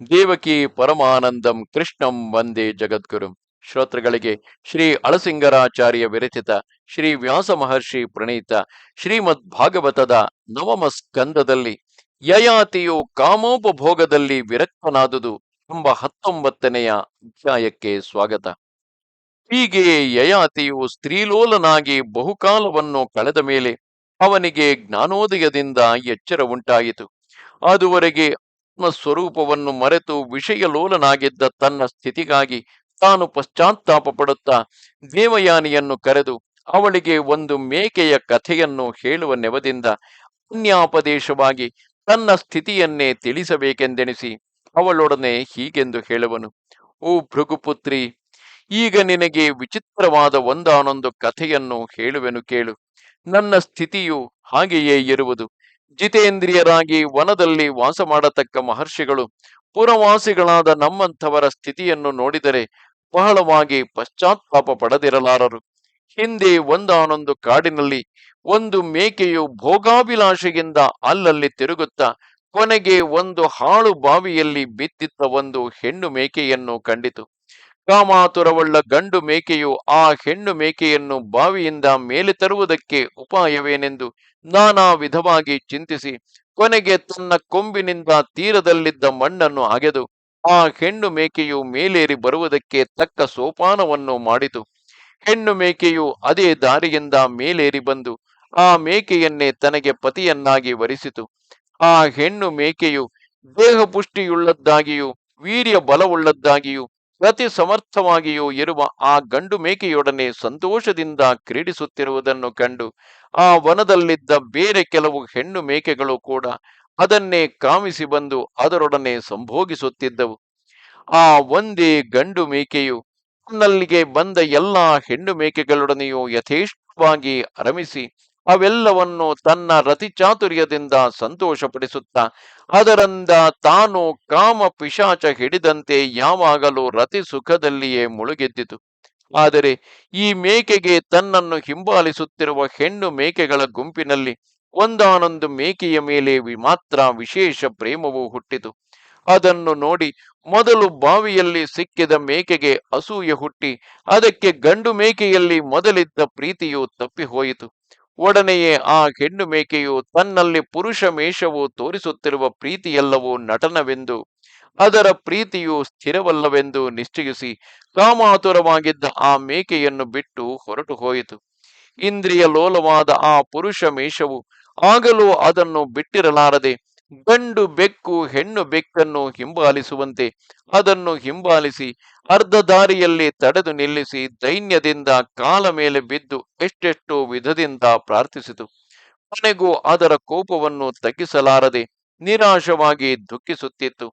ದೇವಕಿ ಪರಮಾನಂದಂ ಕೃಷ್ಣಂ ವಂದೇ ಜಗದ್ಗುರು. ಶ್ರೋತೃಗಳಿಗೆ ಶ್ರೀ ಅಳಸಿಂಗರಾಚಾರ್ಯ ವಿರಚಿತ ಶ್ರೀ ವ್ಯಾಸ ಮಹರ್ಷಿ ಪ್ರಣೀತ ಶ್ರೀಮದ್ ಭಾಗವತದ ನವಮ ಸ್ಕಂದದಲ್ಲಿ ಯಯಾತಿಯು ಕಾಮೋಪಭೋಗದಲ್ಲಿ ವಿರಕ್ತನಾದುದು ಎಂಬ ಹತ್ತೊಂಬತ್ತನೆಯ ಅಧ್ಯಾಯಕ್ಕೆ ಸ್ವಾಗತ. ಹೀಗೆ ಯಯಾತಿಯು ಸ್ತ್ರೀಲೋಲನಾಗಿ ಬಹುಕಾಲವನ್ನು ಕಳೆದ ಮೇಲೆ ಅವನಿಗೆ ಜ್ಞಾನೋದಯದಿಂದ ಎಚ್ಚರ ಉಂಟಾಯಿತು. ಅದುವರೆಗೆ ಸ್ವರೂಪವನ್ನು ಮರೆತು ವಿಷಯಲೋಲನಾಗಿದ್ದ ತನ್ನ ಸ್ಥಿತಿಗಾಗಿ ತಾನು ಪಶ್ಚಾತ್ತಾಪ ಪಡುತ್ತಾ ದೇವಯಾನಿಯನ್ನು ಕರೆದು ಅವಳಿಗೆ ಒಂದು ಮೇಕೆಯ ಕಥೆಯನ್ನು ಹೇಳುವ ನೆವದಿಂದ ಅನ್ಯಾಪದೇಶವಾಗಿ ತನ್ನ ಸ್ಥಿತಿಯನ್ನೇ ತಿಳಿಸಬೇಕೆಂದೆಣಿಸಿ ಅವಳೊಡನೆ ಹೀಗೆಂದು ಹೇಳುವನು, ಓ ಭೃಗುಪುತ್ರಿ, ಈಗ ನಿನಗೆ ವಿಚಿತ್ರವಾದ ಒಂದಾನೊಂದು ಕಥೆಯನ್ನು ಹೇಳುವೆನು ಕೇಳು. ನನ್ನ ಸ್ಥಿತಿಯು ಹಾಗೆಯೇ ಇರುವುದು. ಜಿತೇಂದ್ರಿಯರಾಗಿ ವನದಲ್ಲಿ ವಾಸ ಮಾಡತಕ್ಕ ಮಹರ್ಷಿಗಳು ಪುರವಾಸಿಗಳಾದ ನಮ್ಮಂಥವರ ಸ್ಥಿತಿಯನ್ನು ನೋಡಿದರೆ ಬಹಳವಾಗಿ ಪಶ್ಚಾತ್ತಾಪ ಪಡೆದಿರಲಾರರು. ಹಿಂದೆ ಒಂದಾನೊಂದು ಕಾಡಿನಲ್ಲಿ ಒಂದು ಮೇಕೆಯು ಭೋಗಾಭಿಲಾಷೆಯಿಂದ ಅಲ್ಲಲ್ಲಿ ತಿರುಗುತ್ತಾ ಕೊನೆಗೆ ಒಂದು ಹಾಳು ಬಾವಿಯಲ್ಲಿ ಬಿದ್ದಿದ್ದ ಒಂದು ಹೆಣ್ಣು ಮೇಕೆಯನ್ನು ಕಂಡಿತು. ಕಾಮಾತುರವುಳ್ಳ ಗಂಡು ಮೇಕೆಯು ಆ ಹೆಣ್ಣು ಮೇಕೆಯನ್ನು ಬಾವಿಯಿಂದ ಮೇಲೆ ತರುವುದಕ್ಕೆ ಉಪಾಯವೇನೆಂದು ನಾನಾ ವಿಧವಾಗಿ ಚಿಂತಿಸಿ ಕೊನೆಗೆ ತನ್ನ ಕೊಂಬಿನಿಂದ ತೀರದಲ್ಲಿದ್ದ ಮಣ್ಣನ್ನು ಅಗೆದು ಆ ಹೆಣ್ಣು ಮೇಕೆಯು ಮೇಲೇರಿ ಬರುವುದಕ್ಕೆ ತಕ್ಕ ಸೋಪಾನವನ್ನು ಮಾಡಿತು. ಹೆಣ್ಣು ಮೇಕೆಯು ಅದೇ ದಾರಿಯಿಂದ ಮೇಲೇರಿ ಬಂದು ಆ ಮೇಕೆಯನ್ನೇ ತನಗೆ ಪತಿಯನ್ನಾಗಿ ವರಿಸಿತು. ಆ ಹೆಣ್ಣು ಮೇಕೆಯು ದೇಹ ಪುಷ್ಟಿಯುಳ್ಳದ್ದಾಗಿಯೂ ವೀರ್ಯ ಬಲವುಳ್ಳದ್ದಾಗಿಯೂ ಅತಿ ಸಮರ್ಥವಾಗಿಯೂ ಇರುವ ಆ ಗಂಡು ಮೇಕೆಯೊಡನೆ ಸಂತೋಷದಿಂದ ಕ್ರೀಡಿಸುತ್ತಿರುವುದನ್ನು ಕಂಡು ಆ ವನದಲ್ಲಿದ್ದ ಬೇರೆ ಕೆಲವು ಹೆಣ್ಣು ಮೇಕೆಗಳು ಕೂಡ ಅದನ್ನೇ ಕಾಮಿಸಿ ಬಂದು ಅದರೊಡನೆ ಸಂಭೋಗಿಸುತ್ತಿದ್ದವು. ಆ ಒಂದೇ ಗಂಡು ಮೇಕೆಯು ತನ್ನಲ್ಲಿಗೆ ಬಂದ ಎಲ್ಲಾ ಹೆಣ್ಣು ಮೇಕೆಗಳೊಡನೆಯೂ ಯಥೇಷ್ಟವಾಗಿ ರಮಿಸಿ ಅವೆಲ್ಲವನ್ನು ತನ್ನ ರತಿಚಾತುರ್ಯದಿಂದ ಸಂತೋಷಪಡಿಸುತ್ತಾ, ಅದರಿಂದ ತಾನು ಕಾಮ ಪಿಶಾಚ ಹಿಡಿದಂತೆ ಯಾವಾಗಲೂ ರತಿ ಸುಖದಲ್ಲಿಯೇ ಮುಳುಗೆದ್ದಿತು. ಆದರೆ ಈ ಮೇಕೆಗೆ ತನ್ನನ್ನು ಹಿಂಬಾಲಿಸುತ್ತಿರುವ ಹೆಣ್ಣು ಮೇಕೆಗಳ ಗುಂಪಿನಲ್ಲಿ ಒಂದಾನೊಂದು ಮೇಕೆಯ ಮೇಲೆ ಮಾತ್ರ ವಿಶೇಷ ಪ್ರೇಮವು ಹುಟ್ಟಿತು. ಅದನ್ನು ನೋಡಿ ಮೊದಲು ಬಾವಿಯಲ್ಲಿ ಸಿಕ್ಕಿದ ಮೇಕೆಗೆ ಅಸೂಯೆ ಹುಟ್ಟಿ, ಅದಕ್ಕೆ ಗಂಡು ಮೇಕೆಯಲ್ಲಿ ಮೊದಲಿದ್ದ ಪ್ರೀತಿಯು ತಪ್ಪಿ ಹೋಯಿತು ಒಡನೆಯೇ ಆ ಹೆಣ್ಣು ಮೇಕೆಯು ತನ್ನಲ್ಲಿ ಪುರುಷ ಮೇಷವು ತೋರಿಸುತ್ತಿರುವ ಪ್ರೀತಿಯೆಲ್ಲವೂ ನಟನವೆಂದು, ಅದರ ಪ್ರೀತಿಯು ಸ್ಥಿರವಲ್ಲವೆಂದು ನಿಶ್ಚಯಿಸಿ ಕಾಮಾತುರವಾಗಿದ್ದ ಆ ಮೇಕೆಯನ್ನು ಬಿಟ್ಟು ಹೊರಟು ಹೋಯಿತು. ಇಂದ್ರಿಯ ಲೋಲವಾದ ಆ ಪುರುಷ ಮೇಷವು ಆಗಲೂ ಅದನ್ನು ಬಿಟ್ಟಿರಲಾರದೆ ಗಂಡು ಬೆಕ್ಕು, ಹೆಣ್ಣು ಬೆಕ್ಕನ್ನು ಹಿಂಬಾಲಿಸುವಂತೆ ಅದನ್ನು ಹಿಂಬಾಲಿಸಿ ಅರ್ಧ ದಾರಿಯಲ್ಲಿ ತಡೆದು ನಿಲ್ಲಿಸಿ ದೈನ್ಯದಿಂದ ಕಾಲ ಮೇಲೆ ಬಿದ್ದು ಎಷ್ಟೆಷ್ಟು ವಿಧದಿಂದ ಪ್ರಾರ್ಥಿಸಿತು. ಕೊನೆಗೂ ಅದರ ಕೋಪವನ್ನು ತಗ್ಗಿಸಲಾರದೆ ನಿರಾಶವಾಗಿ ದುಃಖಿಸುತ್ತಿತ್ತು.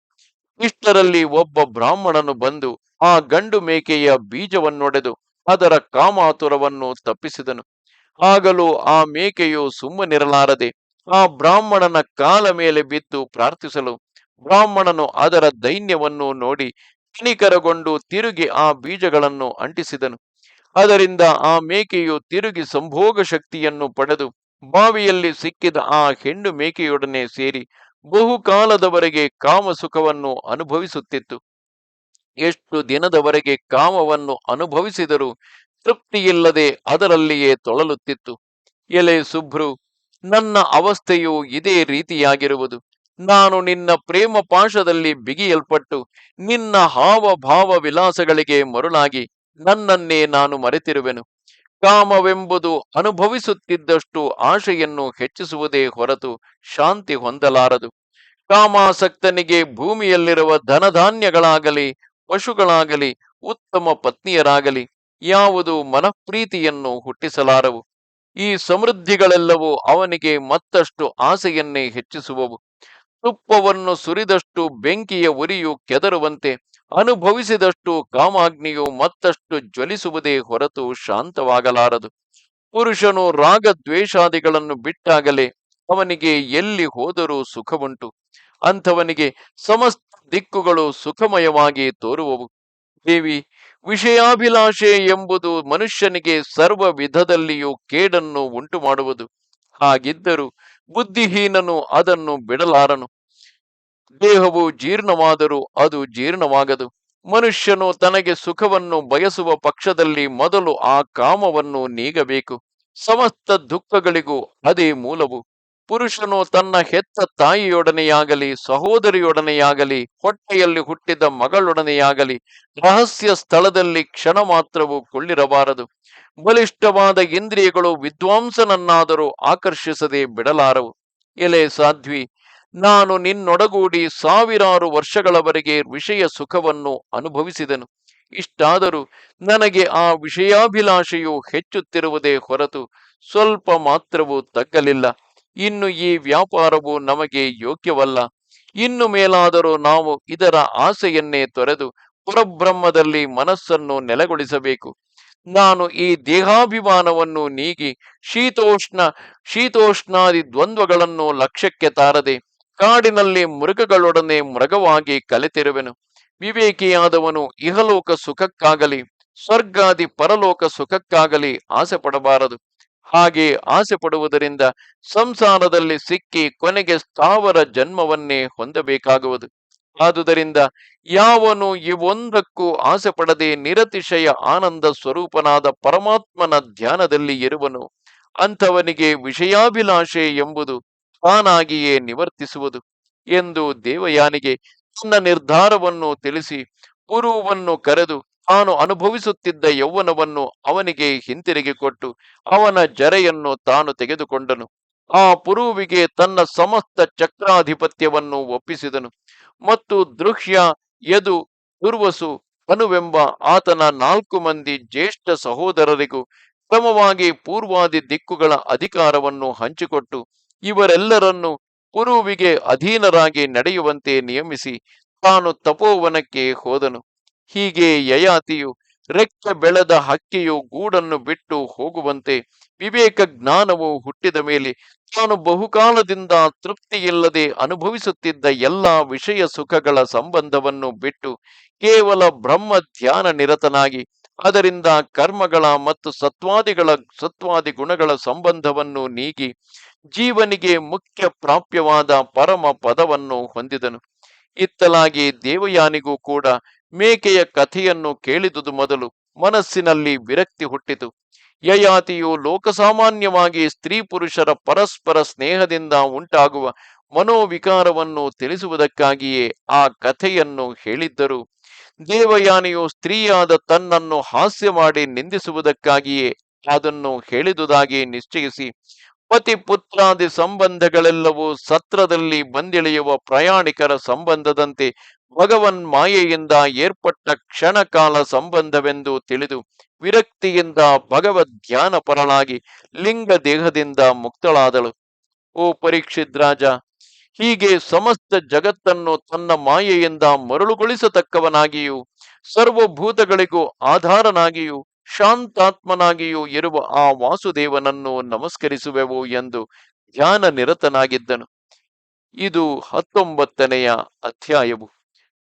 ಇಷ್ಟರಲ್ಲಿ ಒಬ್ಬ ಬ್ರಾಹ್ಮಣನು ಬಂದು ಆ ಗಂಡು ಮೇಕೆಯ ಬೀಜವನ್ನೊಡೆದು ಅದರ ಕಾಮಾತುರವನ್ನು ತಪ್ಪಿಸಿದನು. ಆಗಲೂ ಆ ಮೇಕೆಯು ಸುಮ್ಮನಿರಲಾರದೆ ಆ ಬ್ರಾಹ್ಮಣನ ಕಾಲ ಮೇಲೆ ಬಿದ್ದು ಪ್ರಾರ್ಥಿಸಲು ಬ್ರಾಹ್ಮಣನು ಅದರ ದೈನ್ಯವನ್ನು ನೋಡಿ ಕನಿಕರಗೊಂಡು ತಿರುಗಿ ಆ ಬೀಜಗಳನ್ನು ಅಂಟಿಸಿದನು. ಅದರಿಂದ ಆ ಮೇಕೆಯು ತಿರುಗಿ ಸಂಭೋಗ ಶಕ್ತಿಯನ್ನು ಪಡೆದು ಬಾವಿಯಲ್ಲಿ ಸಿಕ್ಕಿದ ಆ ಹೆಣ್ಣು ಮೇಕೆಯೊಡನೆ ಸೇರಿ ಬಹುಕಾಲದವರೆಗೆ ಕಾಮಸುಖವನ್ನು ಅನುಭವಿಸುತ್ತಿತ್ತು. ಎಷ್ಟು ದಿನದವರೆಗೆ ಕಾಮವನ್ನು ಅನುಭವಿಸಿದರೂ ತೃಪ್ತಿಯಿಲ್ಲದೆ ಅದರಲ್ಲಿಯೇ ತೊಳಲುತ್ತಿತ್ತು. ಎಲೆ ಸುಭ್ರು ನನ್ನ ಅವಸ್ಥೆಯು ಇದೇ ರೀತಿಯಾಗಿರುವುದು. ನಾನು ನಿನ್ನ ಪ್ರೇಮ ಪಾಶದಲ್ಲಿ ಬಿಗಿಯಲ್ಪಟ್ಟು ನಿನ್ನ ಹಾವಭಾವ ವಿಲಾಸಗಳಿಗೆ ಮರುಳಾಗಿ ನನ್ನನ್ನೇ ನಾನು ಮರೆತಿರುವೆನು. ಕಾಮವೆಂಬುದು ಅನುಭವಿಸುತ್ತಿದ್ದಷ್ಟು ಆಶೆಯನ್ನು ಹೆಚ್ಚಿಸುವುದೇ ಹೊರತು ಶಾಂತಿ ಹೊಂದಲಾರದು. ಕಾಮಾಸಕ್ತನಿಗೆ ಭೂಮಿಯಲ್ಲಿರುವ ಧನಧಾನ್ಯಗಳಾಗಲಿ, ಪಶುಗಳಾಗಲಿ, ಉತ್ತಮ ಪತ್ನಿಯರಾಗಲಿ, ಯಾವುದು ಮನಃಪ್ರೀತಿಯನ್ನು ಹುಟ್ಟಿಸಲಾರವು. ಈ ಸಮೃದ್ಧಿಗಳೆಲ್ಲವೂ ಅವನಿಗೆ ಮತ್ತಷ್ಟು ಆಸೆಯನ್ನೇ ಹೆಚ್ಚಿಸುವವು. ತುಪ್ಪವನ್ನು ಸುರಿದಷ್ಟು ಬೆಂಕಿಯ ಉರಿಯು ಕೆದರುವಂತೆ ಅನುಭವಿಸಿದಷ್ಟು ಕಾಮಾಗ್ನಿಯು ಮತ್ತಷ್ಟು ಜ್ವಲಿಸುವುದೇ ಹೊರತು ಶಾಂತವಾಗಲಾರದು. ಪುರುಷನು ರಾಗದ್ವೇಷಾದಿಗಳನ್ನು ಬಿಟ್ಟಾಗಲೇ ಅವನಿಗೆ ಎಲ್ಲಿ ಹೋದರೂ ಸುಖವುಂಟು. ಅಂಥವನಿಗೆ ಸಮಸ್ತ ದಿಕ್ಕುಗಳು ಸುಖಮಯವಾಗಿ ತೋರುವವು. ದೇವಿ ವಿಷಯಾಭಿಲಾಷೆ ಎಂಬುದು ಮನುಷ್ಯನಿಗೆ ಸರ್ವ ವಿಧದಲ್ಲಿಯೂ ಕೇಡನ್ನು ಉಂಟು ಮಾಡುವುದು ಹಾಗಿದ್ದರೂ ಬುದ್ಧಿಹೀನನು ಅದನ್ನು ಬಿಡಲಾರನು. ದೇಹವು ಜೀರ್ಣವಾದರೂ ಅದು ಜೀರ್ಣವಾಗದು. ಮನುಷ್ಯನು ತನಗೆ ಸುಖವನ್ನು ಬಯಸುವ ಪಕ್ಷದಲ್ಲಿ ಮೊದಲು ಆ ಕಾಮವನ್ನು ನೀಗಬೇಕು. ಸಮಸ್ತ ದುಃಖಗಳಿಗೂ ಅದೇ ಮೂಲವು. ಪುರುಷನು ತನ್ನ ಹೆತ್ತ ತಾಯಿಯೊಡನೆಯಾಗಲಿ, ಸಹೋದರಿಯೊಡನೆಯಾಗಲಿ, ಹೊಟ್ಟೆಯಲ್ಲಿ ಹುಟ್ಟಿದ ಮಗಳೊಡನೆಯಾಗಲಿ, ರಹಸ್ಯ ಸ್ಥಳದಲ್ಲಿ ಕ್ಷಣ ಮಾತ್ರವೂ ಕೊಳ್ಳಿರಬಾರದು. ಬಲಿಷ್ಠವಾದ ಇಂದ್ರಿಯಗಳು ವಿದ್ವಾಂಸನನ್ನಾದರೂ ಆಕರ್ಷಿಸದೆ ಬಿಡಲಾರವು. ಎಲೆ ಸಾಧ್ವಿ, ನಾನು ನಿನ್ನೊಡಗೂಡಿ ಸಾವಿರಾರು ವರ್ಷಗಳವರೆಗೆ ವಿಷಯ ಸುಖವನ್ನು ಅನುಭವಿಸಿದನು. ಇಷ್ಟಾದರೂ ನನಗೆ ಆ ವಿಷಯಾಭಿಲಾಷೆಯು ಹೆಚ್ಚುತ್ತಿರುವುದೇ ಹೊರತು ಸ್ವಲ್ಪ ಮಾತ್ರವೂ ತಗ್ಗಲಿಲ್ಲ. ಇನ್ನು ಈ ವ್ಯಾಪಾರವು ನಮಗೆ ಯೋಗ್ಯವಲ್ಲ. ಇನ್ನು ಮೇಲಾದರೂ ನಾವು ಇದರ ಆಸೆಯನ್ನೇ ತೊರೆದು ಪರಬ್ರಹ್ಮದಲ್ಲಿ ಮನಸ್ಸನ್ನು ನೆಲೆಗೊಳಿಸಬೇಕು. ನಾನು ಈ ದೇಹಾಭಿಮಾನವನ್ನು ನೀಗಿ ಶೀತೋಷ್ಣ, ಶೀತೋಷ್ಣಾದಿ ದ್ವಂದ್ವಗಳನ್ನು ಲಕ್ಷ್ಯಕ್ಕೆ ತಾರದೆ ಕಾಡಿನಲ್ಲಿ ಮೃಗಗಳೊಡನೆ ಮೃಗವಾಗಿ ಕಲೆತಿರುವೆನು. ವಿವೇಕಿಯಾದವನು ಇಹಲೋಕ ಸುಖಕ್ಕಾಗಲಿ, ಸ್ವರ್ಗಾದಿ ಪರಲೋಕ ಸುಖಕ್ಕಾಗಲಿ ಆಸೆ ಪಡಬಾರದು ಹಾಗೆ ಆಸೆ ಪಡುವುದರಿಂದ ಸಂಸಾರದಲ್ಲಿ ಸಿಕ್ಕಿ ಕೊನೆಗೆ ಸ್ಥಾವರ ಜನ್ಮವನ್ನೇ ಹೊಂದಬೇಕಾಗುವುದು. ಆದುದರಿಂದ ಯಾವನು ಇವೊಂದಕ್ಕೂ ಆಸೆ ಪಡದೆ ನಿರತಿಶಯ ಆನಂದ ಸ್ವರೂಪನಾದ ಪರಮಾತ್ಮನ ಧ್ಯಾನದಲ್ಲಿ ಇರುವನು, ಅಂಥವನಿಗೆ ವಿಷಯಾಭಿಲಾಷೆ ಎಂಬುದು ತಾನಾಗಿಯೇ ನಿವರ್ತಿಸುವುದು ಎಂದು ದೇವಯಾನಿಗೆ ತನ್ನ ನಿರ್ಧಾರವನ್ನು ತಿಳಿಸಿ ಗುರುವನ್ನು ಕರೆದು ತಾನು ಅನುಭವಿಸುತ್ತಿದ್ದ ಯೌವನವನ್ನು ಅವನಿಗೆ ಹಿಂತಿರುಗಿ ಕೊಟ್ಟು ಅವನ ಜರೆಯನ್ನು ತಾನು ತೆಗೆದುಕೊಂಡನು. ಆ ಪುರುವಿಗೆ ತನ್ನ ಸಮಸ್ತ ಚಕ್ರಾಧಿಪತ್ಯವನ್ನು ಒಪ್ಪಿಸಿದನು ಮತ್ತು ದೃಶ್ಯ ಯದು ದುರ್ವಸು ಅನುವೆಂಬ ಆತನ ನಾಲ್ಕು ಮಂದಿ ಜ್ಯೇಷ್ಠ ಸಹೋದರರಿಗೂ ಕ್ರಮವಾಗಿ ಪೂರ್ವಾದಿ ದಿಕ್ಕುಗಳ ಅಧಿಕಾರವನ್ನು ಹಂಚಿಕೊಟ್ಟು ಇವರೆಲ್ಲರನ್ನು ಪುರುವಿಗೆ ಅಧೀನರಾಗಿ ನಡೆಯುವಂತೆ ನಿಯಮಿಸಿ ತಾನು ತಪೋವನಕ್ಕೆ ಹೋದನು. ಹೀಗೆ ಯಯಾತಿಯು ರೆಕ್ಕೆ ಬೆಳೆದ ಹಕ್ಕಿಯು ಗೂಡನ್ನು ಬಿಟ್ಟು ಹೋಗುವಂತೆ ವಿವೇಕ ಜ್ಞಾನವು ಹುಟ್ಟಿದ ಮೇಲೆ ತಾನು ಬಹುಕಾಲದಿಂದ ತೃಪ್ತಿಯಿಲ್ಲದೆ ಅನುಭವಿಸುತ್ತಿದ್ದ ಎಲ್ಲ ವಿಷಯ ಸುಖಗಳ ಸಂಬಂಧವನ್ನು ಬಿಟ್ಟು ಕೇವಲ ಬ್ರಹ್ಮ ಧ್ಯಾನ ನಿರತನಾಗಿ ಅದರಿಂದ ಕರ್ಮಗಳ ಮತ್ತು ಸತ್ವಾದಿಗಳ ಸತ್ವಾದಿ ಗುಣಗಳ ಸಂಬಂಧವನ್ನು ನೀಗಿ ಜೀವನಿಗೆ ಮುಖ್ಯ ಪ್ರಾಪ್ಯವಾದ ಪರಮ ಪದವನ್ನು ಹೊಂದಿದನು. ಇತ್ತಲಾಗಿ ದೇವಯಾನಿಗೂ ಕೂಡ ಮೇಕೆಯ ಕಥೆಯನ್ನು ಕೇಳಿದುದು ಮೊದಲು ಮನಸ್ಸಿನಲ್ಲಿ ವಿರಕ್ತಿ ಹುಟ್ಟಿತು. ಯಯಾತಿಯು ಲೋಕಸಾಮಾನ್ಯವಾಗಿ ಸ್ತ್ರೀ ಪುರುಷರ ಪರಸ್ಪರ ಸ್ನೇಹದಿಂದ ಉಂಟಾಗುವ ಮನೋವಿಕಾರವನ್ನು ತಿಳಿಸುವುದಕ್ಕಾಗಿಯೇ ಆ ಕಥೆಯನ್ನು ಹೇಳಿದ್ದರು. ದೇವಯಾನಿಯು ಸ್ತ್ರೀಯಾದ ತನ್ನನ್ನು ಹಾಸ್ಯ ಮಾಡಿ ನಿಂದಿಸುವುದಕ್ಕಾಗಿಯೇ ಅದನ್ನು ಹೇಳಿದುದಾಗಿ ನಿಶ್ಚಯಿಸಿ, ಪತಿ ಪುತ್ರಾದಿ ಸಂಬಂಧಗಳೆಲ್ಲವೂ ಸತ್ರದಲ್ಲಿ ಬಂದಿಳಿಯುವ ಪ್ರಯಾಣಿಕರ ಸಂಬಂಧದಂತೆ ಭಗವನ್ ಮಾಯೆಯಿಂದ ಏರ್ಪಟ್ಟ ಕ್ಷಣಕಾಲ ಸಂಬಂಧವೆಂದು ತಿಳಿದು ವಿರಕ್ತಿಯಿಂದ ಭಗವದ್ ಧ್ಯಾನ ಪರಳಾಗಿ ಲಿಂಗ ದೇಹದಿಂದ ಮುಕ್ತಳಾದಳು. ಓ ಪರೀಕ್ಷಿತ್ ರಾಜ, ಹೀಗೆ ಸಮಸ್ತ ಜಗತ್ತನ್ನು ತನ್ನ ಮಾಯೆಯಿಂದ ಮರಳುಗೊಳಿಸತಕ್ಕವನಾಗಿಯೂ, ಸರ್ವಭೂತಗಳಿಗೂ ಆಧಾರನಾಗಿಯೂ, ಶಾಂತಾತ್ಮನಾಗಿಯೂ ಇರುವ ಆ ವಾಸುದೇವನನ್ನು ನಮಸ್ಕರಿಸುವೆವು ಎಂದು ಧ್ಯಾನ ನಿರತನಾಗಿದ್ದನು ಇದು ಹತ್ತೊಂಬತ್ತನೆಯ ಅಧ್ಯಾಯವು.